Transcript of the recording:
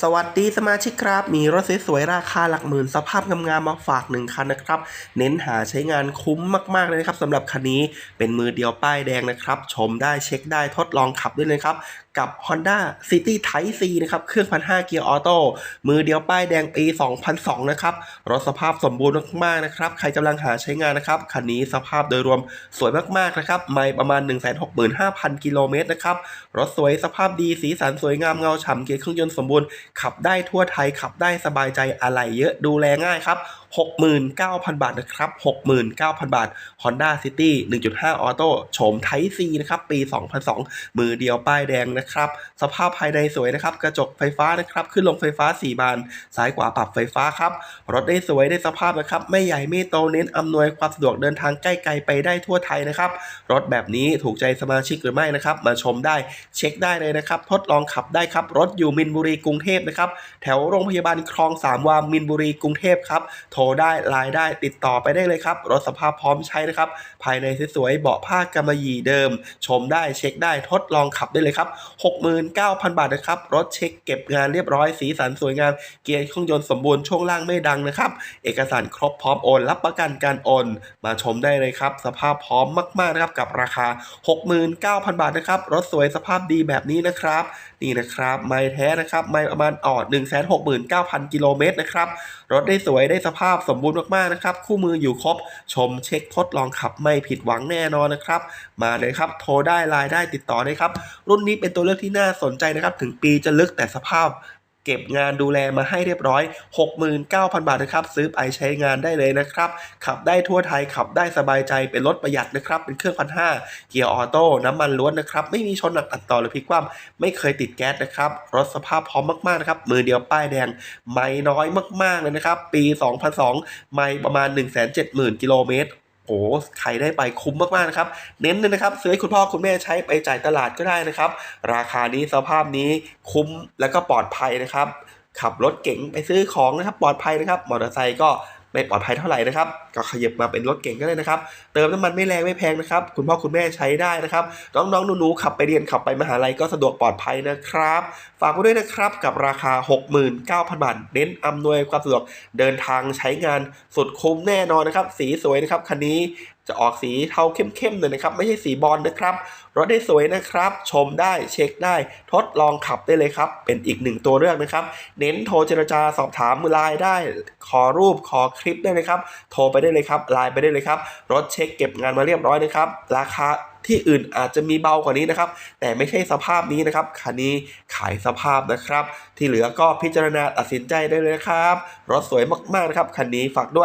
สวัสดีสมาชิกครับ มีรถสวยๆราคาหลักหมื่นสภาพงามๆมาฝากหนึ่งคันนะครับ เน้นหาใช้งานคุ้มมากๆเลยนะครับสำหรับคันนี้เป็นมือเดียวป้ายแดงนะครับ ชมได้เช็คได้ทดลองขับด้วยเลยครับกับ Honda City Type C นะครับ เครื่อง 1,500 เกียร์ออโต้ มือเดียวป้ายแดงปี 2002 นะครับ รถสภาพสมบูรณ์มาก ๆ นะครับ ใครกำลังหาใช้งานนะครับ คันนี้สภาพโดยรวมสวยมาก ๆ นะครับ ไม่ประมาณ 165,000 กิโลเมตรนะครับ รถสวยสภาพดี สีสันสวยงามเงาฉ่ำ เกียร์เครื่องยนต์สมบูรณ์ ขับได้ทั่วไทย ขับได้สบายใจ อะไรเยอะ ดูแลง่ายครับ 69,000 บาทนะครับ 69,000 บาท Honda City 1.5ออโต้โฉม Type C นะครับ ปี 2002 มือเดียวป้ายแดงนะครับ สภาพภายในสวยนะครับ กระจกไฟฟ้านะครับ ขึ้นลงไฟฟ้า 4 บาน ซ้ายขวาปรับไฟฟ้าครับ รถได้สวยได้สภาพนะครับ ไม่ใหญ่ไม่โตเน้นอำนวยความสะดวกเดินทางใกล้ไกลไปได้ทั่วไทยนะครับ รถแบบนี้ถูกใจสมาชิกหรือไม่นะครับ มาชมได้เช็คได้เลยนะครับ ทดลองขับได้ครับ รถอยู่มินบุรีกรุงเทพนะครับ แถวโรงพยาบาลคลองสามวามินบุรีกรุงเทพครับโทรได้ไลน์ได้ติดต่อไปได้เลยครับ รถสภาพพร้อมใช้นะครับ ภายในสวยๆเบาะผ้ากำมะหยี่เดิม ชมได้เช็คได้ทดลองขับได้เลยครับ 69,000 บาทนะครับ รถเช็คเก็บงานเรียบร้อยสีสันสวยงาม เกียร์เครื่องยนต์สมบูรณ์ช่วงล่างไม่ดังนะครับ เอกสารครบพร้อมโอน รับประกันการโอน มาชมได้เลยครับ สภาพพร้อมมากๆนะครับกับราคา 69,000 บาทนะครับ รถสวยสภาพดีแบบนี้นะครับ นี่นะครับ ไม่แท้นะครับ ไม่ประมาณออด169,000 กิโลเมตรนะครับ รถได้สวยได้สภาพสมบูรณ์มากๆนะครับ คู่มืออยู่ครบ ชมเช็คทดลองขับไม่ผิดหวังแน่นอนนะครับ มาเลยครับ โทรได้ไลน์ได้ติดต่อได้ครับ รุ่นนี้เป็นตัวเลือกที่น่าสนใจนะครับ ถึงปีจะลึกแต่สภาพ เก็บงานดูแลมาให้เรียบร้อย 69,000 บาทนะครับ ซื้อไปใช้งานได้เลยนะครับ ขับได้ทั่วไทยขับได้สบายใจเป็นรถประหยัดนะครับ เป็นเครื่องพันห้าเกียร์ออโต้น้ำมันล้วนนะครับ ไม่มีชนหนักตัดต่อหรือพลิกคว่ำไม่เคยติดแก๊สนะครับ รถสภาพพร้อมมากๆนะครับ มือเดียวป้ายแดง ไม่น้อยมากๆเลยนะครับ ปี 2002 ไม่ประมาณ 170,000 กิโลเมตร โอ้ใครได้ไปคุ้มมากๆนะครับ เน้นเลยนะครับซื้อให้คุณพ่อคุณแม่ใช้ไปจ่ายตลาดก็ได้นะครับ ราคานี้สภาพนี้คุ้มแล้วก็ปลอดภัยนะครับ ขับรถเก๋งไปซื้อของนะครับ ปลอดภัยนะครับ มอเตอร์ไซค์ก็ ไม่ปลอดภัยเท่าไหร่นะครับ ก็ขยับมาเป็นรถเก่งก็ได้นะครับ เติมน้ำมันไม่แรงไม่แพงนะครับ คุณพ่อคุณแม่ใช้ได้นะครับน้องๆหนูๆขับไปเรียนขับไปมหาลัยก็สะดวกปลอดภัยนะครับ ฝากไว้ด้วยนะครับกับราคา 69,000 บาท เน้นอำนวยความสะดวกเดินทางใช้งานสุดคุ้มแน่นอนนะครับ สีสวยนะครับคันนี้จะออกสีเทาเข้มๆหน่อยนะครับ ไม่ใช่สีบอลนะครับรถได้สวยนะครับ ชมได้เช็คได้ทดลองขับได้เลยครับ เป็นอีกหนึ่งตัวเลือกนะครับ เน้นโทรเจรจาสอบถามไลน์ได้ ขอรูปขอคลิปได้เลยครับ โทรไปได้เลยครับไลน์ไปได้เลยครับ รถเช็คเก็บงานมาเรียบร้อยนะครับ ราคาที่อื่นอาจจะมีเบากว่านี้นะครับ แต่ไม่ใช่สภาพนี้นะครับคันนี้ขายสภาพนะครับ ที่เหลือก็พิจารณาตัดสินใจได้เลยครับ รถสวยมากๆนะครับคันนี้ฝากด้วย